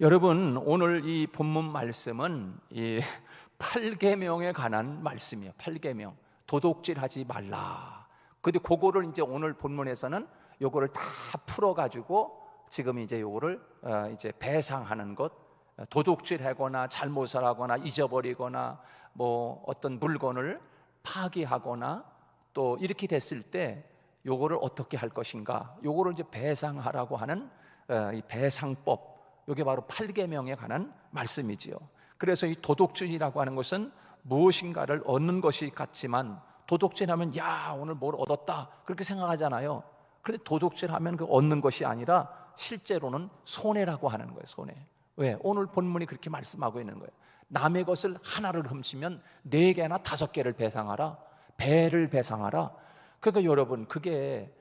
여러분 오늘 이 본문 말씀은 이 8계명에 관한 말씀이에요. 8계명. 도둑질하지 말라. 근데 그거를 이제 오늘 본문에서는 요거를 다 풀어 가지고 지금 이제 요거를 어, 이제 배상하는 것 어, 도둑질하거나 잘못을 하거나 잊어버리거나 뭐 어떤 물건을 파기하거나 또 이렇게 됐을 때 요거를 어떻게 할 것인가 요거를 이제 배상하라고 하는 어, 이 배상법 이게 바로 8계명에 관한 말씀이지요. 그래서 이 도둑질이라고 하는 것은 무엇인가를 얻는 것이 같지만 도둑질하면 야 오늘 뭘 얻었다 그렇게 생각하잖아요. 그런데 도둑질하면 그 얻는 것이 아니라 실제로는 손해라고 하는 거예요. 손해. 왜? 오늘 본문이 그렇게 말씀하고 있는 거예요. 남의 것을 하나를 훔치면 네 개나 다섯 개를 배상하라. 배를 배상하라. 그러니까 여러분 그게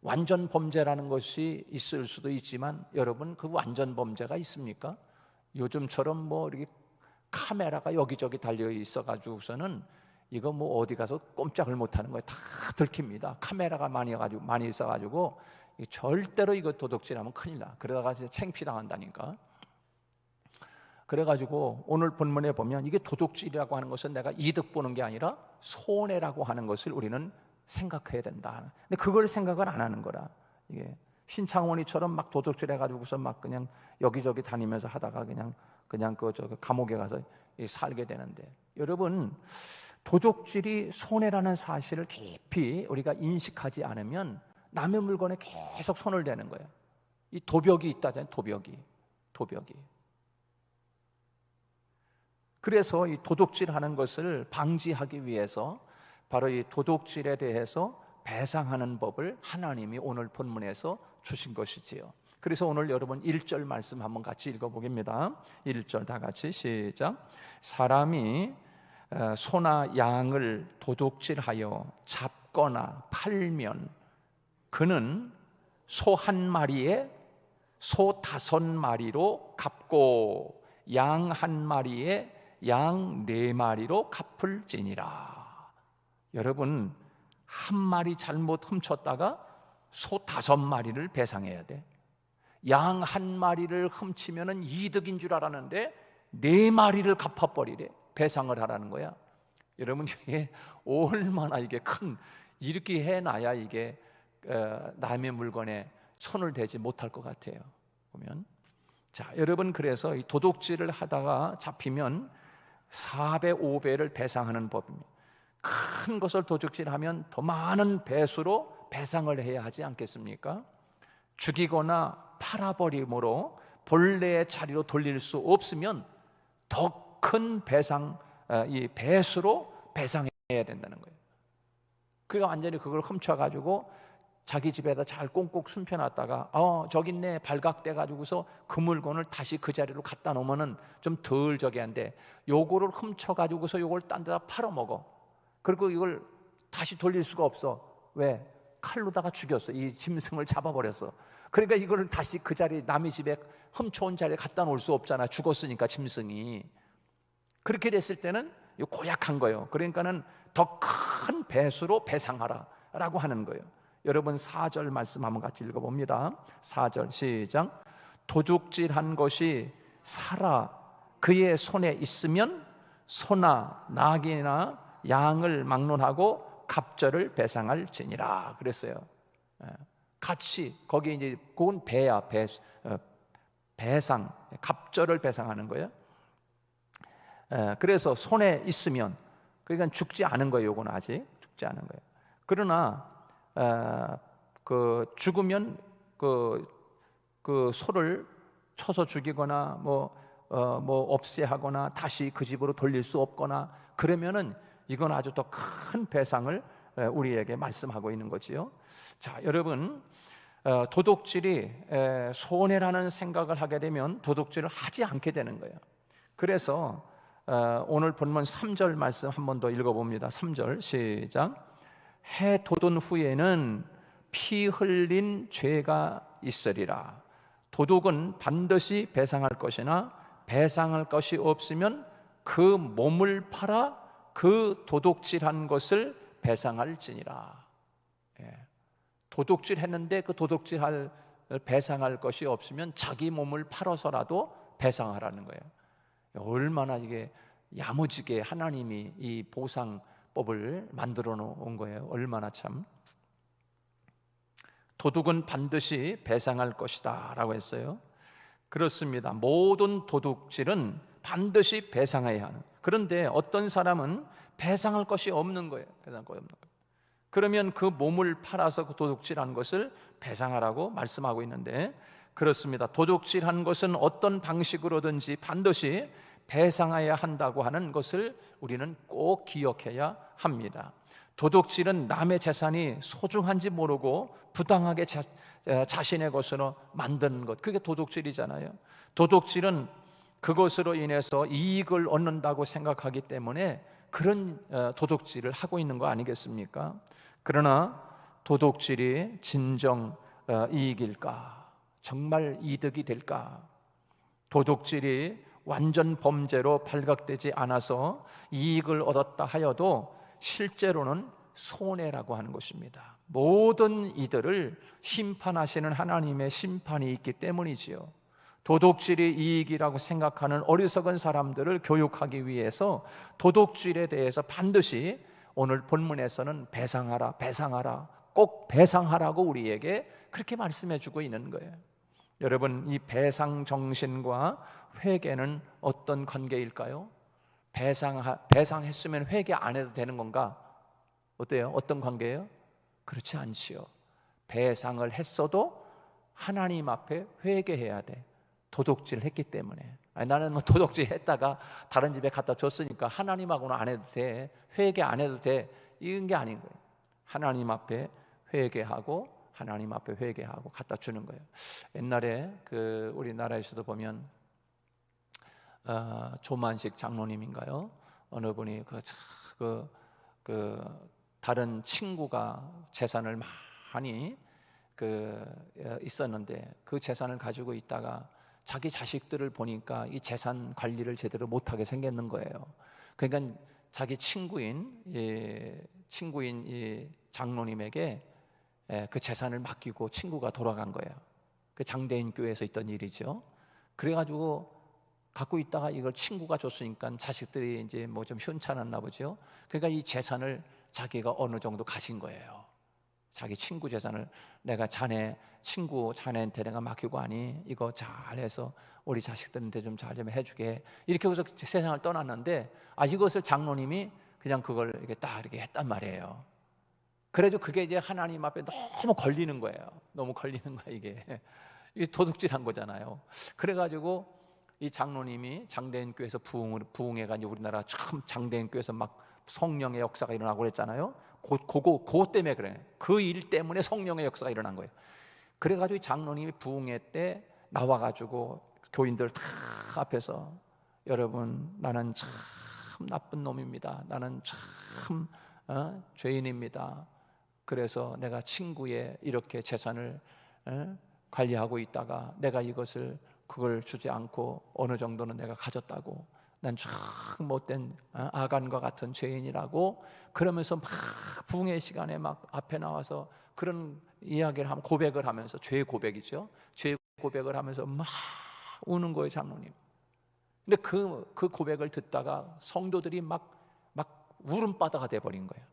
완전 범죄라는 것이 있을 수도 있지만 여러분 그 완전 범죄가 있습니까? 요즘처럼 뭐 이렇게 카메라가 여기저기 달려 있어 가지고서는 이거 뭐 어디 가서 꼼짝을 못 하는 거예요. 다 들킵니다. 카메라가 많이 가지고 많이 있어 가지고 절대로 이거 도둑질하면 큰일 나. 그러다가 이제 챙피 당한다니까. 그래가지고 오늘 본문에 보면 이게 도둑질이라고 하는 것은 내가 이득 보는 게 아니라 손해라고 하는 것을 우리는 생각해야 된다. 근데 그걸 생각을 안 하는 거라. 이게 신창원이처럼 막 도둑질 해 가지고서 막 그냥 여기저기 다니면서 하다가 그냥 그냥 그 저 감옥에 가서 살게 되는데 여러분 도둑질이 손해라는 사실을 깊이 우리가 인식하지 않으면 남의 물건에 계속 손을 대는 거예요. 이 도벽이 있다잖아요. 도벽이 도벽이. 그래서 이 도둑질 하는 것을 방지하기 위해서 바로 이 도둑질에 대해서 배상하는 법을 하나님이 오늘 본문에서 주신 것이지요. 그래서 오늘 여러분 1절 말씀 한번 같이 읽어 보겠습니다. 1절 다 같이 시작. 사람이 어, 소나 양을 도둑질하여 잡거나 팔면 그는 소 한 마리에 소 다섯 마리로 갚고 양 한 마리에 양 네 마리로 갚을지니라. 여러분 한 마리 잘못 훔쳤다가 소 다섯 마리를 배상해야 돼. 양 한 마리를 훔치면은 이득인 줄 알았는데 네 마리를 갚아버리래. 배상을 하라는 거야. 여러분 이게 얼마나 이게 큰 이렇게 해놔야 이게 어, 남의 물건에 손을 대지 못할 것 같아요. 보면 자 여러분 그래서 이 도둑질을 하다가 잡히면 4배 5배를 배상하는 법입니다. 큰 것을 도둑질하면 더 많은 배수로 배상을 해야 하지 않겠습니까? 죽이거나 팔아버림으로 본래의 자리로 돌릴 수 없으면 더 큰 배상 어, 이 배수로 배상해야 된다는 거예요. 그가 완전히 그걸 훔쳐가지고 자기 집에다 잘 꽁꽁 숨겨놨다가 어 저기 있네 발각돼 가지고서 그 물건을 다시 그 자리로 갖다 놓으면은 좀 덜 저기 한데 요거를 훔쳐 가지고서 요걸 딴 데다 팔아 먹어 그리고 이걸 다시 돌릴 수가 없어. 왜? 칼로다가 죽였어. 이 짐승을 잡아버렸어. 그러니까 이거를 다시 그 자리 남의 집에 훔쳐온 자리에 갖다 놓을 수 없잖아. 죽었으니까 짐승이. 그렇게 됐을 때는 이 고약한 거예요. 그러니까는 더 큰 배수로 배상하라라고 하는 거예요. 여러분 4절 말씀 한번 같이 읽어 봅니다. 4절 시작. 도둑질한 것이 살아 그의 손에 있으면 소나 낙이나 양을 막론하고 갑절을 배상할지니라 그랬어요. 예. 같이 거기 이제 그건 배야 배 어, 배상 갑절을 배상하는 거예요. 예, 그래서 손에 있으면 그러니까 죽지 않은 거예요. 요건 아직 죽지 않은 거예요. 그러나 어, 그 죽으면 그, 그 소를 쳐서 죽이거나 뭐, 어, 뭐 없애하거나 다시 그 집으로 돌릴 수 없거나 그러면은 이건 아주 더 큰 배상을 우리에게 말씀하고 있는 거지요. 자, 여러분 어, 도둑질이 손해라는 생각을 하게 되면 도둑질을 하지 않게 되는 거예요. 그래서 어, 오늘 본문 3절 말씀 한 번 더 읽어봅니다. 3절 시작. 해 돋은 후에는 피 흘린 죄가 있으리라. 도둑은 반드시 배상할 것이나 배상할 것이 없으면 그 몸을 팔아 그 도둑질한 것을 배상할지니라. 예. 도둑질 했는데 그 도둑질할 배상할 것이 없으면 자기 몸을 팔아서라도 배상하라는 거예요. 얼마나 이게 야무지게 하나님이 이 보상법을 만들어 놓은 거예요. 얼마나 참 도둑은 반드시 배상할 것이다라고 했어요. 그렇습니다. 모든 도둑질은 반드시 배상해야 하는. 그런데 어떤 사람은 배상할 것이 없는 거예요. 배상할 것이 없는 거예요. 그러면 그 몸을 팔아서 그 도둑질한 것을 배상하라고 말씀하고 있는데 그렇습니다. 도둑질한 것은 어떤 방식으로든지 반드시 배상해야 한다고 하는 것을 우리는 꼭 기억해야 합니다. 도둑질은 남의 재산이 소중한지 모르고 부당하게 자, 자신의 것으로 만드는 것 그게 도둑질이잖아요. 도둑질은 그것으로 인해서 이익을 얻는다고 생각하기 때문에 그런 어, 도둑질을 하고 있는 거 아니겠습니까? 그러나 도둑질이 진정 어, 이익일까? 정말 이득이 될까? 도둑질이 완전 범죄로 발각되지 않아서 이익을 얻었다 하여도 실제로는 손해라고 하는 것입니다. 모든 이들을 심판하시는 하나님의 심판이 있기 때문이지요. 도둑질이 이익이라고 생각하는 어리석은 사람들을 교육하기 위해서 도둑질에 대해서 반드시 오늘 본문에서는 배상하라, 배상하라, 꼭 배상하라고 우리에게 그렇게 말씀해 주고 있는 거예요. 여러분, 이 배상 정신과 회개는 어떤 관계일까요? 배상 배상했으면 회개 안 해도 되는 건가? 어때요? 어떤 관계예요? 그렇지 않지요. 배상을 했어도 하나님 앞에 회개해야 돼. 도둑질 했기 때문에. 아니, 나는 뭐 도둑질 했다가 다른 집에 갖다 줬으니까 하나님하고는 안 해도 돼. 회개 안 해도 돼. 이런 게 아닌 거예요. 하나님 앞에 회개하고 하나님 앞에 회개하고 갖다 주는 거예요. 옛날에 그 우리나라에서도 보면 어, 조만식 장로님인가요? 어느 분이 그, 그, 그 다른 친구가 재산을 많이 그 어, 있었는데 그 재산을 가지고 있다가 자기 자식들을 보니까 이 재산 관리를 제대로 못하게 생겼는 거예요. 그러니까 자기 친구인 이 친구인 이 장로님에게 예, 그 재산을 맡기고 친구가 돌아간 거예요. 그 장대인 교회에서 있던 일이죠. 그래가지고 갖고 있다가 이걸 친구가 줬으니까 자식들이 이제 뭐 좀 현찮았나 보죠. 그러니까 이 재산을 자기가 어느 정도 가진 거예요. 자기 친구 재산을 내가 자네 친구 자네한테 내가 맡기고 하니 이거 잘해서 우리 자식들한테 좀 잘 좀 해주게 이렇게 해서 세상을 떠났는데 아 이것을 장로님이 그냥 그걸 이렇게 딱 이렇게 했단 말이에요. 그래도 그게 이제 하나님 앞에 너무 걸리는 거예요. 너무 걸리는 거야 이게. 이게 도둑질한 거잖아요. 그래가지고 이 장로님이 장대인 교회에서 부흥을 부흥해가지고 우리나라 참 장대인 교회에서 막 성령의 역사가 일어나고 그랬잖아요. 그, 그거, 그거 때문에 그래. 그 일 때문에 성령의 역사가 일어난 거예요. 그래가지고 장로님이 부흥회 때 나와가지고 교인들 다 앞에서 여러분 나는 참 나쁜 놈입니다. 나는 참 어? 죄인입니다. 그래서 내가 친구의 이렇게 재산을 어? 관리하고 있다가 내가 이것을 그걸 주지 않고 어느 정도는 내가 가졌다고 난 참 못된 어, 아간과 같은 죄인이라고 그러면서 막 부흥의 시간에 막 앞에 나와서 그런 이야기를 하면 고백을 하면서 죄 고백이죠. 죄 고백을 하면서 막 우는 거예요, 장로님. 근데 그, 그 고백을 듣다가 성도들이 막, 막 울음바다가 돼버린 거예요.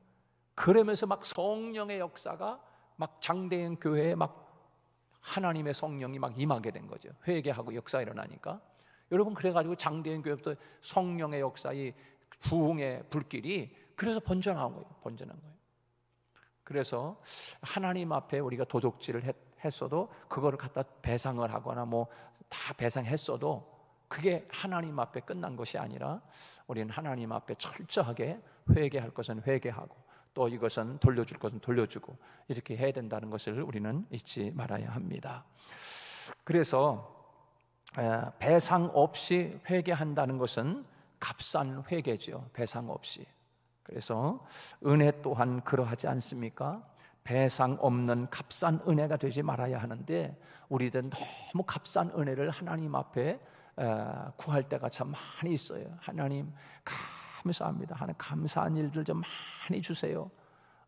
그러면서 막 성령의 역사가 막 장대인 교회에 막 하나님의 성령이 막 임하게 된 거죠. 회개하고 역사 일어나니까. 여러분 그래가지고 장대인 교회부터 성령의 역사의 부흥의 불길이 그래서 번져나온 거예요. 번져난 거예요. 그래서 하나님 앞에 우리가 도둑질을 했, 어도 그거를 갖다 배상을 하거나 뭐 다 배상했어도 그게 하나님 앞에 끝난 것이 아니라 우리는 하나님 앞에 철저하게 회개할 것은 회개하고 또 이것은 돌려줄 것은 돌려주고 이렇게 해야 된다는 것을 우리는 잊지 말아야 합니다. 그래서 배상 없이 회개한다는 것은 값싼 회개죠. 배상 없이. 그래서 은혜 또한 그러하지 않습니까? 배상 없는 값싼 은혜가 되지 말아야 하는데 우리들은 너무 값싼 은혜를 하나님 앞에 구할 때가 참 많이 있어요. 하나님 감사합니다. 하나님 감사한 일들 좀 많이 주세요.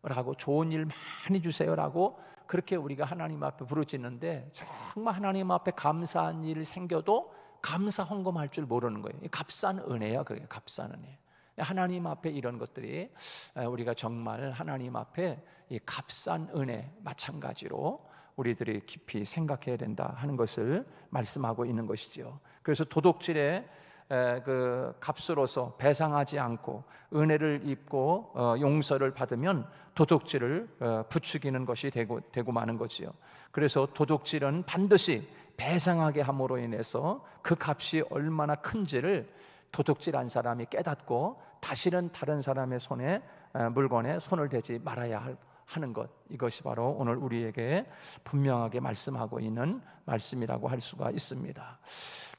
라고 좋은 일 많이 주세요라고 그렇게 우리가 하나님 앞에 부르짖는데 정말 하나님 앞에 감사한 일 생겨도 감사 헌금할 줄 모르는 거예요. 이 값싼 은혜야, 그게 값싼 은혜. 하나님 앞에 이런 것들이 에, 우리가 정말 하나님 앞에 이 값싼 은혜 마찬가지로 우리들이 깊이 생각해야 된다 하는 것을 말씀하고 있는 것이지요. 그래서 도덕질의 에, 그 값으로서 배상하지 않고 은혜를 입고 어, 용서를 받으면 도덕질을 어, 부추기는 것이 되고 되고 마는 거지요. 그래서 도덕질은 반드시 배상하게 함으로 인해서 그 값이 얼마나 큰지를 도둑질한 사람이 깨닫고 다시는 다른 사람의 손에 에, 물건에 손을 대지 말아야 할, 하는 것 이것이 바로 오늘 우리에게 분명하게 말씀하고 있는 말씀이라고 할 수가 있습니다.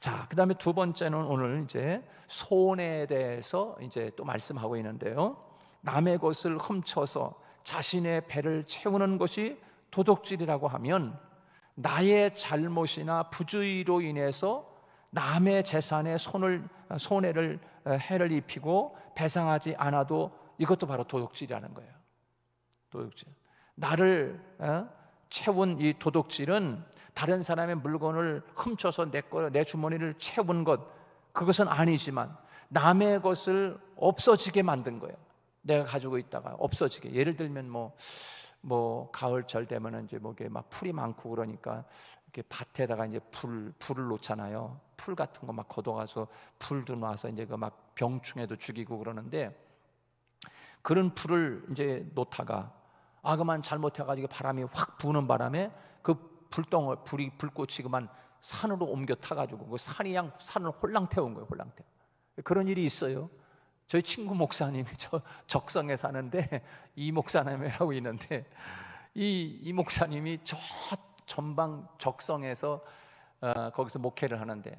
자, 그다음에 두 번째는 오늘 이제 손에 대해서 이제 또 말씀하고 있는데요. 남의 것을 훔쳐서 자신의 배를 채우는 것이 도둑질이라고 하면 나의 잘못이나 부주의로 인해서 남의 재산에 손을 손해를 어, 해를 입히고 배상하지 않아도 이것도 바로 도둑질이라는 거예요. 도둑질. 나를 어, 채운 이 도둑질은 다른 사람의 물건을 훔쳐서 내 거, 내 주머니를 채운 것 그것은 아니지만 남의 것을 없어지게 만든 거예요. 내가 가지고 있다가 없어지게. 예를 들면 뭐, 뭐 가을철 되면은 이제 뭐게 막 풀이 많고 그러니까 이렇게 밭에다가 이제 불 불을 놓잖아요. 풀 같은 거 막 걷어가서 불도 놔서 이제 그 막 병충해도 죽이고 그러는데 그런 풀을 이제 놓다가 아 그만 잘못해가지고 바람이 확 부는 바람에 그 불덩어 불이 불꽃이 그만 산으로 옮겨 타가지고 그 산이 양 산을 홀랑 태운 거예요. 홀랑 태. 그런 일이 있어요. 저희 친구 목사님이 저 적성에 사는데 이 목사님이라고 있는데 이, 이 목사님이 저 전방 적성에서 어, 거기서 목회를 하는데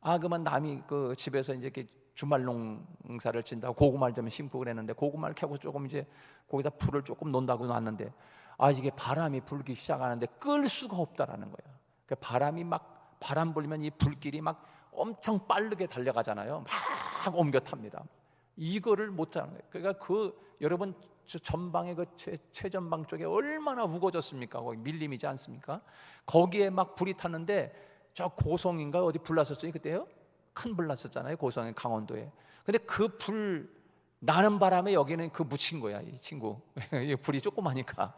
아 그만 남이 그 집에서 이제 이렇게 주말 농사를 진다고 고구마를 좀 심고 그랬는데 고구마를 캐고 조금 이제 거기다 풀을 조금 놓는다고 놨는데 아 이게 바람이 불기 시작하는데 끌 수가 없다라는 거예요. 그 바람이 막 바람 불면 이 불길이 막 엄청 빠르게 달려가잖아요. 막 옮겨 탑니다. 이거를 못 하는 거예요. 그러니까 그 여러분 저 전방의 그 최, 최전방 쪽에 얼마나 우거졌습니까? 거기 밀림이지 않습니까? 거기에 막 불이 탔는데 저 고성인가 어디 불났었어요 그때요? 큰 불 났었잖아요 고성에 강원도에. 근데 그 불 나는 바람에 여기는 그 묻힌 거야 이 친구. 이 불이 조그마니까.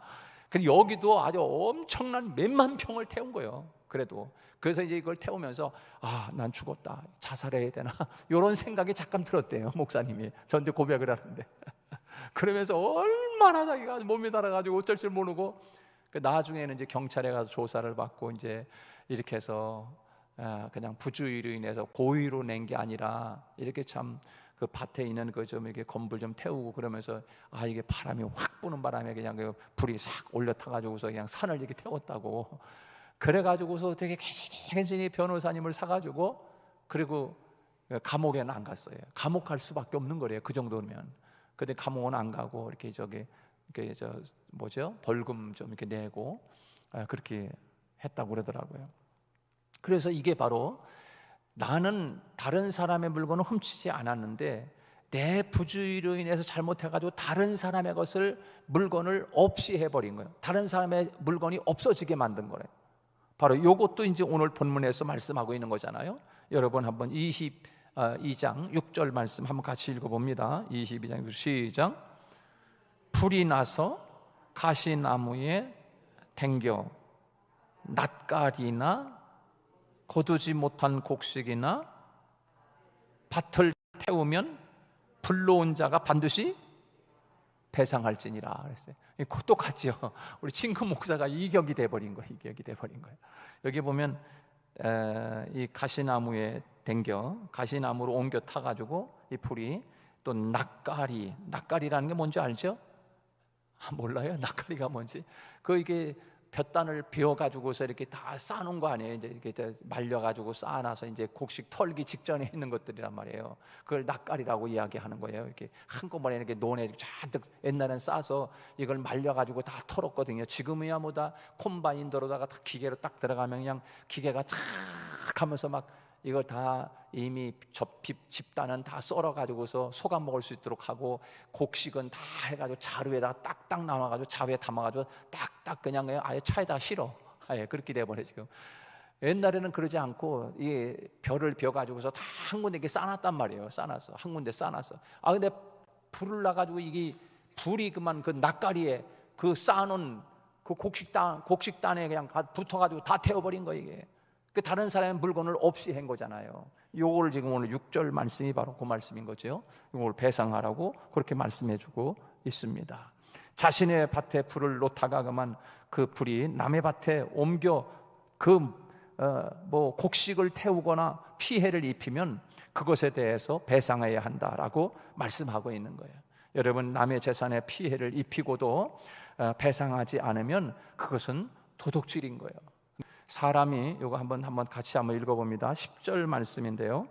근데 여기도 아주 엄청난 몇만 평을 태운 거예요. 그래도 그래서 이제 이걸 태우면서 아 난 죽었다 자살해야 되나 이런 생각이 잠깐 들었대요 목사님이 저한테 고백을 하는데 그러면서 얼마나 자기가 몸이 달아가지고 어쩔 줄 모르고 그 나중에는 이제 경찰에 가서 조사를 받고 이제 이렇게 해서 아, 그냥 부주의로 인해서 고의로 낸 게 아니라 이렇게 참 그 밭에 있는 그 좀 이렇게 건불 좀 태우고 그러면서 아 이게 바람이 확 부는 바람에 그냥 그 불이 싹 올려 타 가지고서 그냥 산을 이렇게 태웠다고 그래 가지고서 되게 괜히 변호사님을 사 가지고 그리고 감옥에는 안 갔어요. 감옥 갈 수밖에 없는 거래요. 그 정도면. 근데 감옥은 안 가고 이렇게 저기 이렇게 저 뭐죠 벌금 좀 이렇게 내고 아, 그렇게 했다고 그러더라고요. 그래서 이게 바로 나는 다른 사람의 물건을 훔치지 않았는데 내 부주의로 인해서 잘못해가지고 다른 사람의 것을 물건을 없이 해버린 거예요. 다른 사람의 물건이 없어지게 만든 거예요. 바로 이것도 이제 오늘 본문에서 말씀하고 있는 거잖아요. 여러분 한번 20 2장 어, 6절 말씀 한번 같이 읽어봅니다. 22장 시작. 불이 나서 가시나무에 댕겨 낯가리나 거두지 못한 곡식이나 밭을 태우면 불러온 자가 반드시 배상할지니라 그랬어요. 똑같죠. 우리 친구 목사가 이격이 돼버린 거예요. 이격이 돼버린 거예요. 여기 보면 이 가시나무에 댕겨 가시나무로 옮겨 타가지고 이 풀이 또 낯가리 낯가리라는 게 뭔지 알죠? 아, 몰라요 낯가리가 뭔지 그 이게 볕단을 비워 가지고서 이렇게 다 쌓아놓은 거 아니에요? 이제 이렇게 말려 가지고 쌓아놔서 이제 곡식 털기 직전에 있는 것들이란 말이에요. 그걸 낯가리라고 이야기하는 거예요. 이렇게 한꺼번에 이렇게 논에 잔뜩 옛날엔 싸서 이걸 말려 가지고 다 털었거든요. 지금이야 뭐다 콤바인더로다가 다 기계로 딱 들어가면 그냥 기계가 착 하면서 막 이걸 다 이미 접핍 집단은 다 썰어 가지고서 소가 먹을 수 있도록 하고 곡식은 다 해가지고 자루에다 딱딱 나눠가지고 자루에 담아가지고 딱딱 그냥 아예 차에다 실어 아예 그렇게 돼버려 지금 옛날에는 그러지 않고 이 벼를 벼 가지고서 다 한 군데 이렇게 쌓아놨단 말이에요. 쌓아놨어. 한 군데 쌓아놨어. 아 근데 불을 나 가지고 이게 불이 그만 그 낯가리에 그 쌓아놓은 그 곡식단 곡식단에 그냥 가- 붙어가지고 다 태워버린 거 이게. 그 다른 사람의 물건을 없이 한 거잖아요. 요걸 지금 오늘 6절 말씀이 바로 그 말씀인 거죠. 이걸 배상하라고 그렇게 말씀해 주고 있습니다. 자신의 밭에 불을 놓다가 그만 그 불이 남의 밭에 옮겨 그뭐 곡식을 태우거나 피해를 입히면 그것에 대해서 배상해야 한다라고 말씀하고 있는 거예요. 여러분 남의 재산에 피해를 입히고도 어, 배상하지 않으면 그것은 도둑질인 거예요. 사람이 이거 한번 한번 같이 한번 읽어봅니다. 10절 말씀인데요.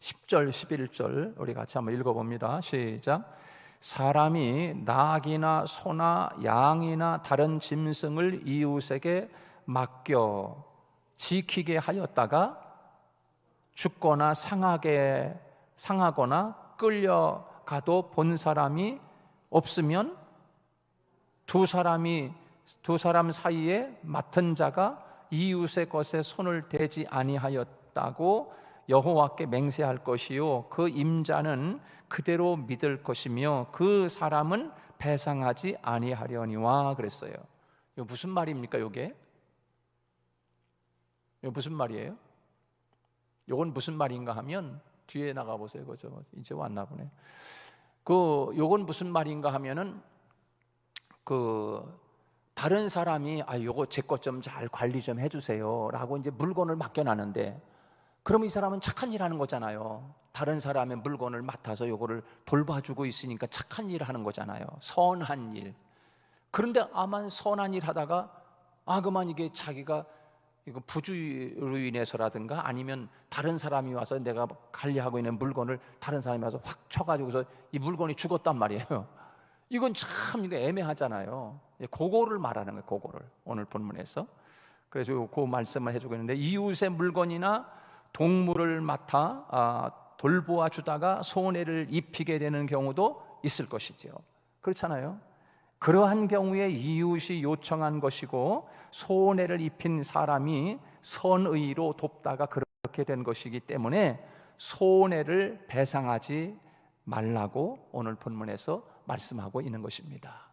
10절, 11절 우리 같이 한번 읽어봅니다. 시작. 사람이 낙이나 소나 양이나 다른 짐승을 이웃에게 맡겨 지키게 하였다가 죽거나 상하게 상하거나 끌려가도 본 사람이 없으면 두 사람이 두 사람 사이에 맡은 자가 이웃의 것에 손을 대지 아니하였다고 여호와께 맹세할 것이요 그 임자는 그대로 믿을 것이며 그 사람은 배상하지 아니하려니와 그랬어요. 이거 무슨 말입니까, 요게? 이거 무슨 말이에요? 요건 무슨 말인가 하면 뒤에 나가 보세요. 그죠? 이제 왔나 보네. 그 요건 무슨 말인가 하면은 그 다른 사람이 아 요거 제 것 좀 잘 관리 좀 해주세요라고 이제 물건을 맡겨놨는데 그럼 이 사람은 착한 일 하는 거잖아요. 다른 사람의 물건을 맡아서 요거를 돌봐주고 있으니까 착한 일을 하는 거잖아요. 선한 일. 그런데 아만 선한 일 하다가 아 그만 이게 자기가 이거 부주의로 인해서라든가 아니면 다른 사람이 와서 내가 관리하고 있는 물건을 다른 사람이 와서 확 쳐가지고서 이 물건이 죽었단 말이에요. 이건 참 이거 애매하잖아요. 예, 그거를 말하는 거예요. 그거를 오늘 본문에서. 그래서 그 말씀을 해주고 있는데 이웃의 물건이나 동물을 맡아 아, 돌보아 주다가 손해를 입히게 되는 경우도 있을 것이죠. 그렇잖아요. 그러한 경우에 이웃이 요청한 것이고 손해를 입힌 사람이 선의로 돕다가 그렇게 된 것이기 때문에 손해를 배상하지 말라고 오늘 본문에서 말씀하고 있는 것입니다.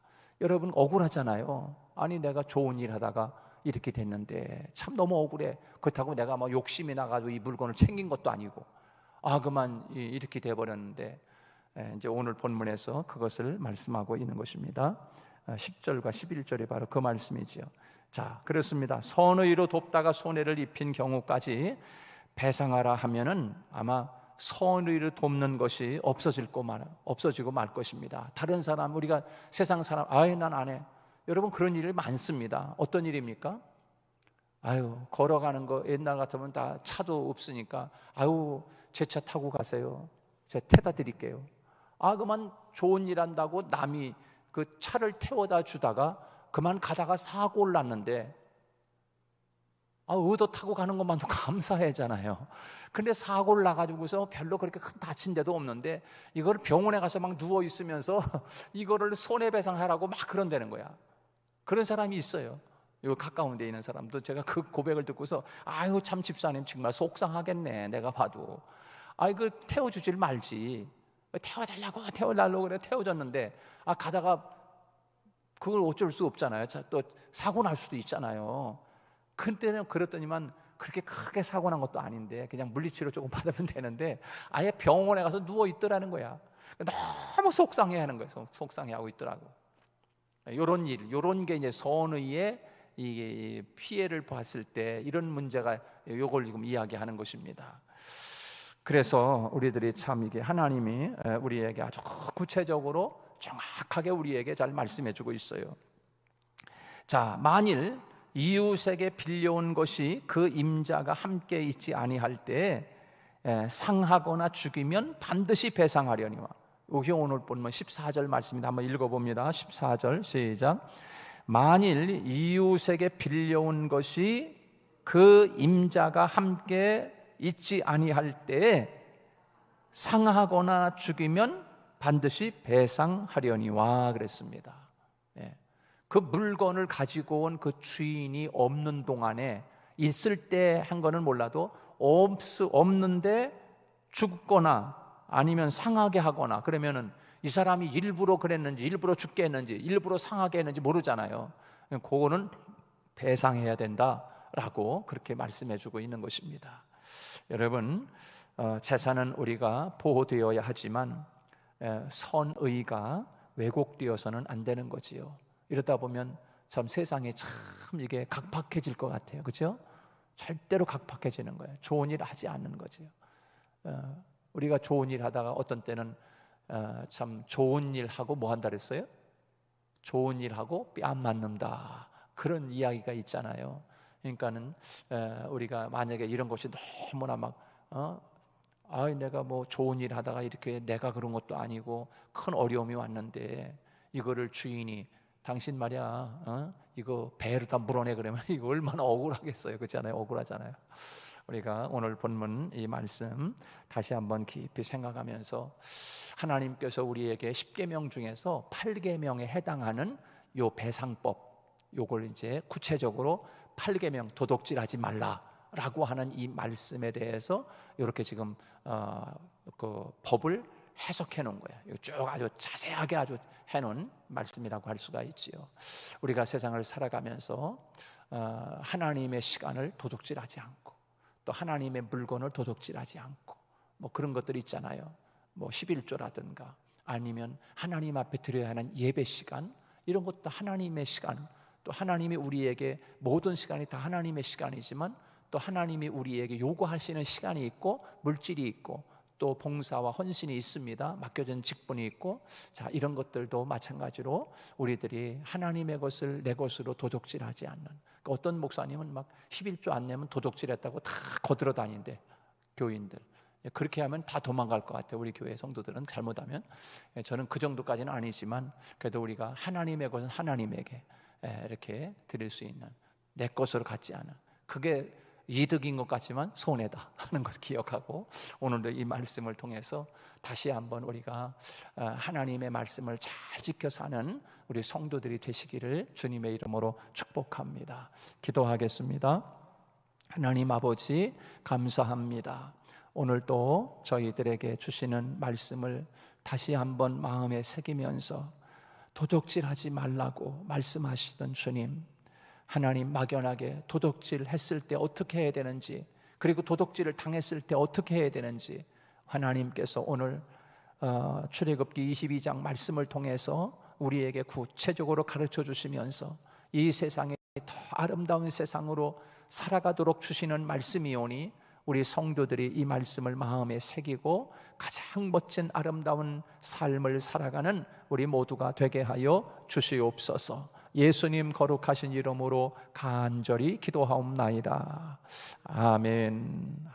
여러분 억울하잖아요. 아니 내가 좋은 일 하다가 이렇게 됐는데 참 너무 억울해. 그렇다고 내가 막 욕심이 나가지고 이 물건을 챙긴 것도 아니고 아 그만 이- 이렇게 돼 버렸는데 예, 이제 오늘 본문에서 그것을 말씀하고 있는 것입니다. 아, 10절과 11절이 바로 그 말씀이지요. 자, 그렇습니다. 선의로 돕다가 손해를 입힌 경우까지 배상하라 하면은 아마 선의를 돕는 것이 없어질 거말 없어지고 말 것입니다. 다른 사람 우리가 세상 사람 아예 난 안 해. 여러분 그런 일이 많습니다. 어떤 일입니까? 아유 걸어가는 거 옛날 같으면 다 차도 없으니까 아유 제 차 타고 가세요. 제가 태다 드릴게요. 아 그만 좋은 일 한다고 남이 그 차를 태워다 주다가 그만 가다가 사고를 났는데 아 의도 타고 가는 것만도 감사하잖아요. 근데 사고를 나가지고서 별로 그렇게 큰 다친 데도 없는데 이걸 병원에 가서 막 누워 있으면서 이거를 손해배상하라고 막 그런다는 거야. 그런 사람이 있어요. 요 가까운 데 있는 사람도 제가 그 고백을 듣고서 아이고 참 집사님 정말 속상하겠네 내가 봐도 아이 그 태워주질 말지 태워달라고 태워달라고 그래 태워줬는데 아 가다가 그걸 어쩔 수 없잖아요 자, 또 사고 날 수도 있잖아요 그때는 그랬더니만 그렇게 크게 사고 난 것도 아닌데 그냥 물리치료 조금 받으면 되는데 아예 병원에 가서 누워 있더라는 거야 너무 속상해하는 거예요 속- 속상해하고 있더라고 요런 일, 요런 게 이제 선의의 이 피해를 봤을 때 이런 문제가 요걸 지금 이야기하는 것입니다. 그래서 우리들이 참 이게 하나님이 에, 우리에게 아주 구체적으로 정확하게 우리에게 잘 말씀해 주고 있어요. 자, 만일 이웃에게 빌려온 것이 그 임자가 함께 있지 아니할 때 에, 상하거나 죽이면 반드시 배상하려니와 여기 오늘 보면 14절 말씀입니다. 한번 읽어봅니다. 14절 시작. 만일 이웃에게 빌려온 것이 그 임자가 함께 있지 아니할 때에 상하거나 죽이면 반드시 배상하려니와 그랬습니다. 예. 그 물건을 가지고 온 그 주인이 없는 동안에 있을 때 한 거는 몰라도 없, 없는데 죽거나 아니면 상하게 하거나 그러면은 이 사람이 일부러 그랬는지 일부러 죽게 했는지 일부러 상하게 했는지 모르잖아요. 그거는 배상해야 된다라고 그렇게 말씀해 주고 있는 것입니다. 여러분 어, 재산은 우리가 보호되어야 하지만 에, 선의가 왜곡되어서는 안 되는 거지요. 이러다 보면 참 세상이 참 이게 각박해질 것 같아요. 그렇죠? 절대로 각박해지는 거예요. 좋은 일 하지 않는 거지요. 어, 우리가 좋은 일 하다가 어떤 때는 어, 참 좋은 일 하고 뭐 한다 그랬어요? 좋은 일 하고 뺨 맞는다 그런 이야기가 있잖아요. 그러니까는 에, 우리가 만약에 이런 것이 너무나 막 어? 아, 내가 뭐 좋은 일 하다가 이렇게 내가 그런 것도 아니고 큰 어려움이 왔는데 이거를 주인이 당신 말이야, 어? 이거 배를 다 물어내 그러면 이거 얼마나 억울하겠어요, 그렇잖아요, 억울하잖아요. 우리가 오늘 본문 이 말씀 다시 한번 깊이 생각하면서 하나님께서 우리에게 10계명 중에서 8계명에 해당하는 요 배상법 요걸 이제 구체적으로 8계명 도덕질하지 말라라고 하는 이 말씀에 대해서 이렇게 지금 어, 그 법을 해석해 놓은 거예요. 쭉 아주 자세하게 아주 해 놓은 말씀이라고 할 수가 있지요. 우리가 세상을 살아가면서 어, 하나님의 시간을 도둑질하지 않고 또 하나님의 물건을 도둑질하지 않고 뭐 그런 것들이 있잖아요. 뭐 11조라든가 아니면 하나님 앞에 드려야 하는 예배 시간 이런 것도 하나님의 시간 또 하나님이 우리에게 모든 시간이 다 하나님의 시간이지만 또 하나님이 우리에게 요구하시는 시간이 있고 물질이 있고 또 봉사와 헌신이 있습니다. 맡겨진 직분이 있고 자 이런 것들도 마찬가지로 우리들이 하나님의 것을 내 것으로 도둑질하지 않는 그러니까 어떤 목사님은 막 11조 안 내면 도둑질했다고 다 거들어 다닌대 교인들 그렇게 하면 다 도망갈 것 같아요. 우리 교회 성도들은 잘못하면 저는 그 정도까지는 아니지만 그래도 우리가 하나님의 것은 하나님에게 이렇게 드릴 수 있는 내 것으로 갖지 않은 그게 이득인 것 같지만 손해다 하는 것을 기억하고 오늘도 이 말씀을 통해서 다시 한번 우리가 어, 하나님의 말씀을 잘 지켜 사는 우리 성도들이 되시기를 주님의 이름으로 축복합니다. 기도하겠습니다. 하나님 아버지 감사합니다. 오늘도 저희들에게 주시는 말씀을 다시 한번 마음에 새기면서 도둑질하지 말라고 말씀하시던 주님 하나님 막연하게 도둑질 했을 때 어떻게 해야 되는지 그리고 도둑질을 당했을 때 어떻게 해야 되는지 하나님께서 오늘 어, 출애굽기 22장 말씀을 통해서 우리에게 구체적으로 가르쳐 주시면서 이 세상에 더 아름다운 세상으로 살아가도록 주시는 말씀이오니 우리 성도들이 이 말씀을 마음에 새기고 가장 멋진 아름다운 삶을 살아가는 우리 모두가 되게 하여 주시옵소서. 예수님 거룩하신 이름으로 간절히 기도하옵나이다. 아멘.